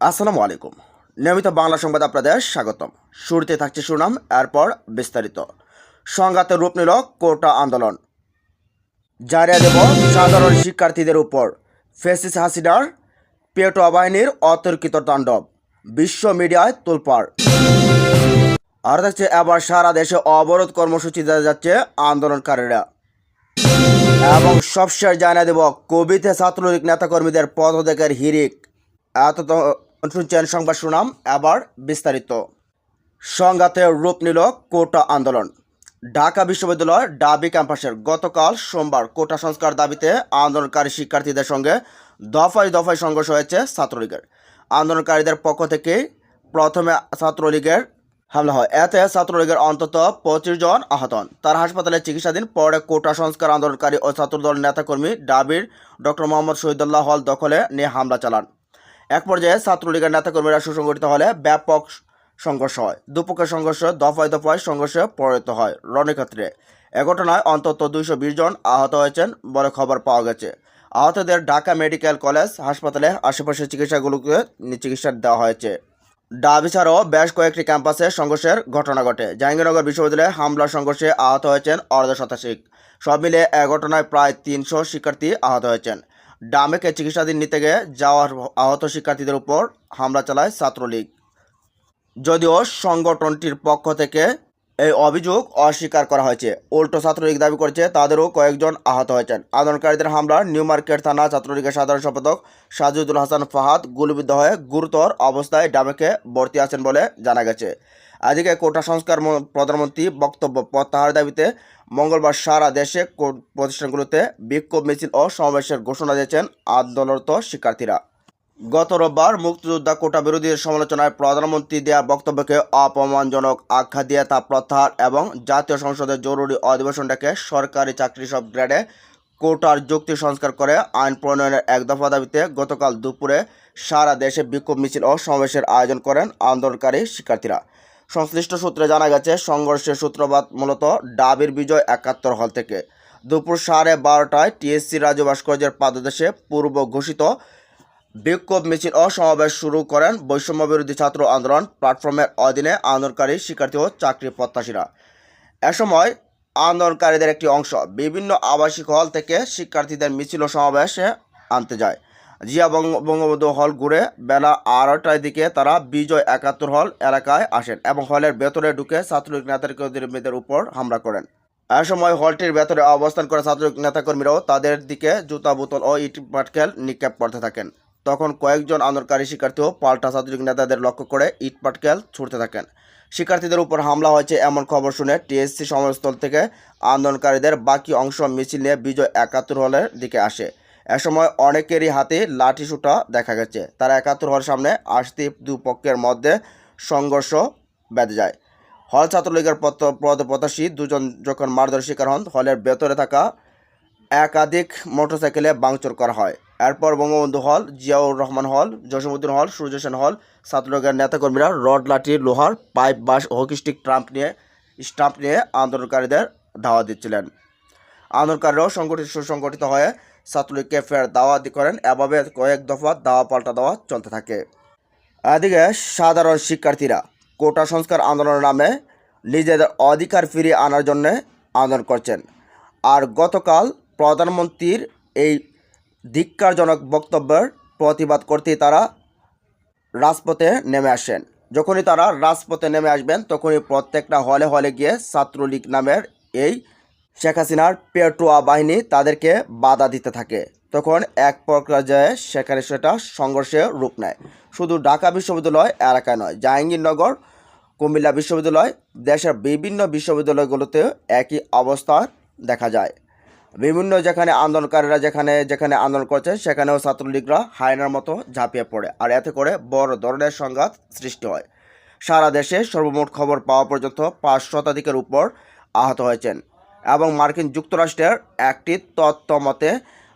আসসালামু আলাইকুম। নিয়মিত বাংলা সংবাদ আপনাদের স্বাগতম। শুরুতে থাকছে সুনাম, এরপর বিস্তারিত। সংঘাতে রূপ নিল কোটা আন্দোলন। জারিয়া দেব সাধারণ শিক্ষার্থীদের উপর। ফেসিস হাসিনার পেটো বাহিনীর অতর্কিত তাণ্ডব। বিশ্ব মিডিয়ায় তোলপাড়। আর থাকছে এবার সারা দেশে অবরোধ কর্মসূচি যাচ্ছে আন্দোলনকারীরা। এবং সবশেষ জানিয়ে দেব কবিতে ছাত্রলীগ নেতাকর্মীদের পদত্যাগের হিরিক এত শুনছেন সংবাদ সুনাম এবার বিস্তারিত। সংঘাতে রূপ নিল কোটা আন্দোলন। ঢাকা বিশ্ববিদ্যালয় ডাবি ক্যাম্পাসের গতকাল সোমবার কোটা সংস্কার দাবিতে আন্দোলনকারী শিক্ষার্থীদের সঙ্গে দফায় দফায় সংঘর্ষ হয়েছে ছাত্রলীগের। আন্দোলনকারীদের পক্ষ থেকে প্রথমে ছাত্রলীগের হামলা হয়। এতে ছাত্রলীগের অন্তত পঁচিশ জন আহত হন। তার হাসপাতালে চিকিৎসাধীন পরে কোটা সংস্কার আন্দোলনকারী ও ছাত্রদল নেতাকর্মী ডাবির ডক্টর মোহাম্মদ শহীদুল্লাহ হল দখলে নিয়ে হামলা চালান। এক পর্যায়ে ছাত্রলীগের নেতাকর্মীরা সুসংগঠিত হলে ব্যাপক সংঘর্ষ হয়। দুপক্ষের সংঘর্ষ দফায় দফায় সংঘর্ষে পরিণত হয় রণক্ষেত্রে। এ ঘটনায় অন্তত দুইশো বিশ জন আহত হয়েছেন বলে খবর পাওয়া গেছে। আহতদের ঢাকা মেডিকেল কলেজ হাসপাতালে আশেপাশের চিকিৎসাগুলোকে চিকিৎসা দেওয়া হয়েছে। ডাবি বেশ কয়েকটি ক্যাম্পাসে সংঘর্ষের ঘটনা ঘটে। জাহাঙ্গীরনগর বিশ্ববিদ্যালয়ে হামলা সংঘর্ষে আহত হয়েছেন অর্ধ শতাধিক। সব মিলে এ ঘটনায় প্রায় তিনশো শিক্ষার্থী আহত হয়েছেন। ডামেকে চিকিৎসাধীন নিতে গিয়ে যাওয়ার আহত শিক্ষার্থীদের উপর হামলা চালায় ছাত্রলীগ। যদিও সংগঠনটির পক্ষ থেকে এই অভিযোগ অস্বীকার করা হয়েছে। উল্টো ছাত্রলীগ দাবি করেছে, তাদেরও কয়েকজন আহত হয়েছেন। আন্দোলনকারীদের হামলায় নিউ মার্কেট থানা ছাত্রলীগের সাধারণ সম্পাদক সাজিদুল হাসান ফাহাদ গুলিবিদ্ধ হয়ে গুরুতর অবস্থায় ডামেকে ভর্তি আছেন বলে জানা গেছে। এদিকে কোটা সংস্কার প্রধানমন্ত্রী বক্তব্য প্রত্যাহার দাবিতে মঙ্গলবার সারা দেশে প্রতিষ্ঠানগুলোতে বিক্ষোভ মিছিল ও সমাবেশের ঘোষণা দিয়েছেন আন্দোলনরত শিক্ষার্থীরা। গত রোববার মুক্তিযোদ্ধা কোটা বিরোধীদের সমালোচনায় প্রধানমন্ত্রী দেওয়া বক্তব্যকে অপমানজনক আখ্যা দিয়ে তা প্রত্যাহার এবং জাতীয় সংসদের জরুরি অধিবেশন ডেকে সরকারি চাকরি সব গ্রেডে কোটার যুক্তি সংস্কার করে আইন প্রণয়নের এক দফা দাবিতে গতকাল দুপুরে সারা দেশে বিক্ষোভ মিছিল ও সমাবেশের আয়োজন করেন আন্দোলনকারী শিক্ষার্থীরা। সংশ্লিষ্ট সূত্রে জানা গেছে, সংঘর্ষের সূত্রপাত মূলত ডাবির বিজয় একাত্তর হল থেকে। দুপুর সাড়ে বারোটায় টিএসসি রাজু ভাস্কর্যের পাদদেশে পূর্ব ঘোষিত বিক্ষোভ মিছিল ও সমাবেশ শুরু করেন বৈষম্য বিরোধী ছাত্র আন্দোলন প্ল্যাটফর্মের অধীনে আন্দোলনকারী শিক্ষার্থী ও চাকরি প্রত্যাশীরা। এ সময় আন্দোলনকারীদের একটি অংশ বিভিন্ন আবাসিক হল থেকে শিক্ষার্থীদের মিছিল ও সমাবেশে আনতে যায়। জিয়া বঙ্গ- বঙ্গবন্ধু হল ঘুরে বেলা আড়াইটার দিকে তারা বিজয় একাত্তর হল এলাকায় আসেন এবং হলের ভেতরে ঢুকে ছাত্রলীগ নেতাকর্মীদের উপর হামলা করেন। এ সময় হলটির ভেতরে অবস্থান করা ছাত্রলীগ নেতাকর্মীরাও তাদের দিকে জুতা, বোতল ও ইট পাটকেল নিক্ষেপ করতে থাকেন। তখন কয়েকজন আন্দোলনকারী শিক্ষার্থীও পাল্টা ছাত্রলীগ নেতাদের লক্ষ্য করে ইট পাটকেল ছুটতে থাকেন। শিক্ষার্থীদের উপর হামলা হয়েছে এমন খবর শুনে টিএসসি সমাবেশস্থল থেকে আন্দোলনকারীদের বাকি অংশ মিছিল নিয়ে বিজয় একাত্তর হলের দিকে আসে। এ সময় অনেকেরই হাতে লাঠি সুটা দেখা গেছে। তারা একাত্তর হলের সামনে আসতে দুপক্ষের মধ্যে সংঘর্ষ বেঁধে যায়। হল ছাত্রলীগের পদ- পদপ্রত্যাশী দুজন যখন মারধর শিকার হন, হলের ভেতরে থাকা একাধিক মোটরসাইকেলে বাংচুর করা হয়। এরপর বঙ্গবন্ধু হল, জিয়াউর রহমান হল, জসীমউদ্দিন হল সূর্য সেন হল, ছাত্রলীগের নেতাকর্মীরা রড, লাঠি, লোহার, পাইপ বাস হকি স্টিক ট্রাম্প নিয়ে স্টাম্প নিয়ে আন্দোলনকারীদের ধাওয়া দিচ্ছিলেন। আন্দোলনকারীরাও সংগঠিত সুসংগঠিত হয়ে ছাত্রলীগকে ফের দাওয়া করেন। এভাবে কয়েক দফা দাওয়া পাল্টা দেওয়া চলতে থাকে। এদিকে সাধারণ শিক্ষার্থীরা কোটা সংস্কার আন্দোলনের নামে নিজেদের অধিকার ফিরিয়ে আনার জন্য আন্দোলন করছেন। আর গতকাল প্রধানমন্ত্রীর এই ধিক্কারজনক বক্তব্যের প্রতিবাদ করতেই তারা রাজপথে নেমে আসেন। যখনই তারা রাজপথে নেমে আসবেন, তখনই প্রত্যেকটা হলে হলে গিয়ে ছাত্রলীগ নামের এই শেখ হাসিনার পেটুয়া বাহিনী তাদেরকে বাধা দিতে থাকে। তখন এক পর্যায়ে সেখানে সেটা সংঘর্ষে রূপ নেয়। শুধু ঢাকা বিশ্ববিদ্যালয় এলাকায় নয়, জাহাঙ্গীরনগর, কুমিল্লা বিশ্ববিদ্যালয়, দেশের বিভিন্ন বিশ্ববিদ্যালয়গুলোতে একই অবস্থা দেখা যায়। বিভিন্ন যেখানে আন্দোলনকারীরা যেখানে যেখানে আন্দোলন করছে, সেখানেও ছাত্রলীগরা হায়নার মতো ঝাঁপিয়ে পড়ে আর এতে করে বড় ধরনের সংঘাত সৃষ্টি হয়। সারা দেশে সর্বমোট খবর পাওয়া পর্যন্ত পাঁচ শতাধিকের উপর আহত হয়েছেন। এবং মার্কিন যুক্তরাষ্ট্রের একটি তত্ত্ব মতে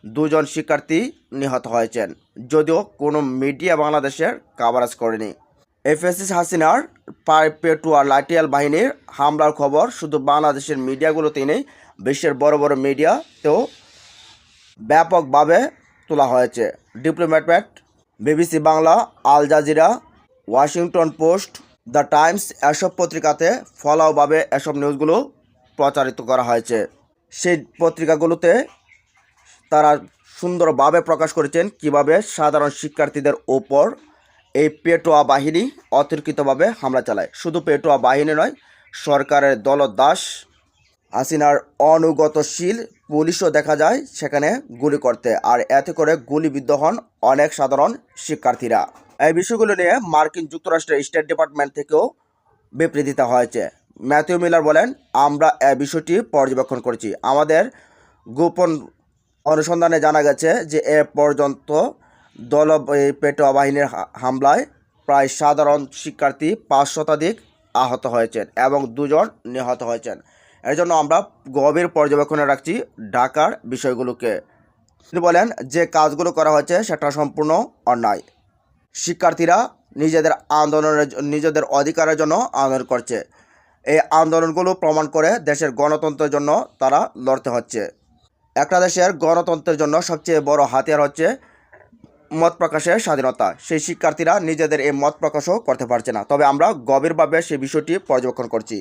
দুজন শিক্ষার্থী নিহত হয়েছেন, যদিও কোনো মিডিয়া বাংলাদেশের কাভারেজ করেনি। এফএসএস হাসিনার পেটুয়া লাইটিয়াল বাহিনীর হামলার খবর শুধু বাংলাদেশের মিডিয়াগুলোতেই নেই, বিশ্বের বড় বড় মিডিয়াতেও ব্যাপকভাবে তোলা হয়েছে। Diplomat BBC Bangla, Al Jazeera, Washington Post, the Times এসব পত্রিকাতে ফলাওভাবে এসব নিউজগুলো প্রচারিত করা হয়েছে। সেই পত্রিকাগুলোতে তারা সুন্দরভাবে প্রকাশ করেছেন কীভাবে সাধারণ শিক্ষার্থীদের ওপর এই পেটোয়া বাহিনী অতর্কিতভাবে হামলা চালায়। শুধু পেটোয়া বাহিনী নয়, সরকারের দলদাস হাসিনার অনুগতশীল পুলিশও দেখা যায় সেখানে গুলি করতে। আর এতে করে গুলিবিদ্ধ হন অনেক সাধারণ শিক্ষার্থীরা। এই বিষয়গুলো নিয়ে মার্কিন যুক্তরাষ্ট্রের স্টেট ডিপার্টমেন্ট থেকেও বিবৃতি হয়েছে। ম্যাথিউ মিলার বলেন, আমরা এ বিষয়টি পর্যবেক্ষণ করেছি। আমাদের গোপন অনুসন্ধানে জানা গেছে যে এ পর্যন্ত দল পেটোয়া বাহিনীর হামলায় প্রায় সাধারণ শিক্ষার্থী পাঁচ শতাধিক আহত হয়েছেন এবং দুজন নিহত হয়েছেন। এর জন্য আমরা গভীর পর্যবেক্ষণে রাখছি ঢাকার বিষয়গুলোকে। তিনি বলেন, যে কাজগুলো করা হয়েছে সেটা সম্পূর্ণ অন্যায়। শিক্ষার্থীরা নিজেদের আন্দোলনের নিজেদের অধিকারের জন্য আন্দোলন করছে। এই আন্দোলনগুলো প্রমাণ করে দেশের গণতন্ত্রের জন্য তারা লড়তে হচ্ছে। একটা দেশের গণতন্ত্রের জন্য সবচেয়ে বড় হাতিয়ার হচ্ছে মত প্রকাশের স্বাধীনতা। সেই শিক্ষার্থীরা নিজেদের এই মত প্রকাশও করতে পারছে না। তবে আমরা গভীরভাবে সেই বিষয়টি পর্যবেক্ষণ করছি।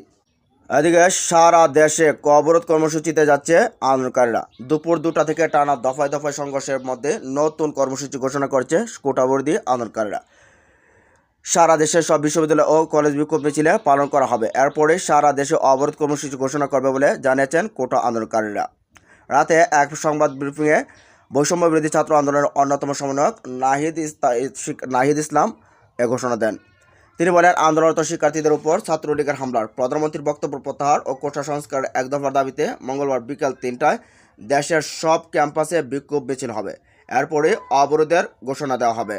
এদিকে সারা দেশে অবরোধ কর্মসূচিতে যাচ্ছে আন্দোলনকারীরা। দুপুর দুটা থেকে টানা দফায় দফায় সংঘর্ষের মধ্যে নতুন কর্মসূচি ঘোষণা করছে কোটাবর্দী আন্দোলনকারীরা। সারা দেশের সব বিশ্ববিদ্যালয় ও কলেজ বিক্ষোভ মিছিলে পালন করা হবে। এরপরে সারা দেশে অবরোধ কর্মসূচি ঘোষণা করবে বলে জানিয়েছেন কোটা আন্দোলনকারীরা। রাতে এক সংবাদ ব্রিফিংয়ে বৈষম্য বিরোধী ছাত্র আন্দোলনের অন্যতম সমন্বয়ক নাহিদ নাহিদ ইসলাম এ ঘোষণা দেন। তিনি বলেন, আন্দোলনরত শিক্ষার্থীদের উপর ছাত্রলীগের হামলার। প্রধানমন্ত্রীর বক্তব্য প্রত্যাহার ও কোটা সংস্কার এক দফার দাবিতে মঙ্গলবার বিকেল তিনটায় দেশের সব ক্যাম্পাসে বিক্ষোভ মিছিল হবে। এরপরে অবরোধের ঘোষণা দেওয়া হবে।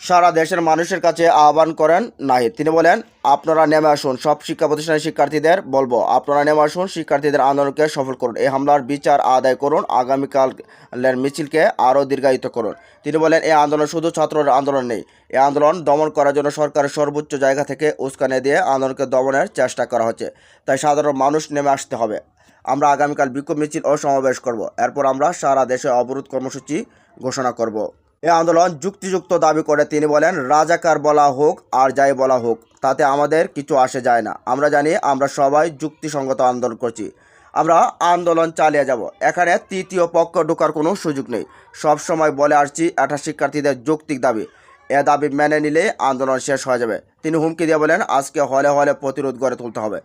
সারা দেশের মানুষের কাছে আহ্বান করেন নাহিদ। তিনি বলেন, আপনারা নেমে আসুন, সব শিক্ষা প্রতিষ্ঠানের শিক্ষার্থীদের বলব, আপনারা নেমে আসুন, শিক্ষার্থীদের আন্দোলনকে সফল করুন, এই হামলার বিচার আদায় করুন, আগামীকালের মিছিলকে আরও দীর্ঘায়িত করুন। তিনি বলেন, এই আন্দোলন শুধু ছাত্রর আন্দোলন নেই, এই আন্দোলন দমন করার জন্য সরকারের সর্বোচ্চ জায়গা থেকে উস্কানি দিয়ে আন্দোলনকে দমনের চেষ্টা করা হচ্ছে, তাই সাধারণ মানুষ নেমে আসতে হবে। আমরা আগামীকাল বিক্ষোভ মিছিল ও সমাবেশ করব, এরপর আমরা সারা দেশে অবরোধ কর্মসূচি ঘোষণা করব। এই আন্দোলন যুক্তিযুক্ত দাবি করে তিনি বলেন, রাজাকার বলা হোক আর যাই বলা হোক, তাতে আমাদের কিছু আসে যায় না। আমরা জানি আমরা সবাই যুক্তিসঙ্গত আন্দোলন করছি। আমরা আন্দোলন চালিয়ে যাব। এখানে তৃতীয় পক্ষ ঢোকার কোনো সুযোগ নেই। সব সময় বলে আসছি, এটা শিক্ষার্থীদের যৌক্তিক দাবি। এ দাবি মেনে নিলে আন্দোলন শেষ হয়ে যাবে। তিনি হুমকি দিয়ে বলেন, আজকে হলে হলে প্রতিরোধ গড়ে তুলতে হবে।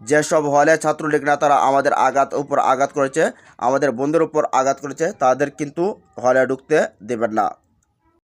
যেসব হলে ছাত্রলীগ নেতারা আমাদের আঘাত উপর আঘাত করেছে, আমাদের বন্ধুর উপর আঘাত করেছে, তাদের কিন্তু হলে ঢুকতে দেবেন না।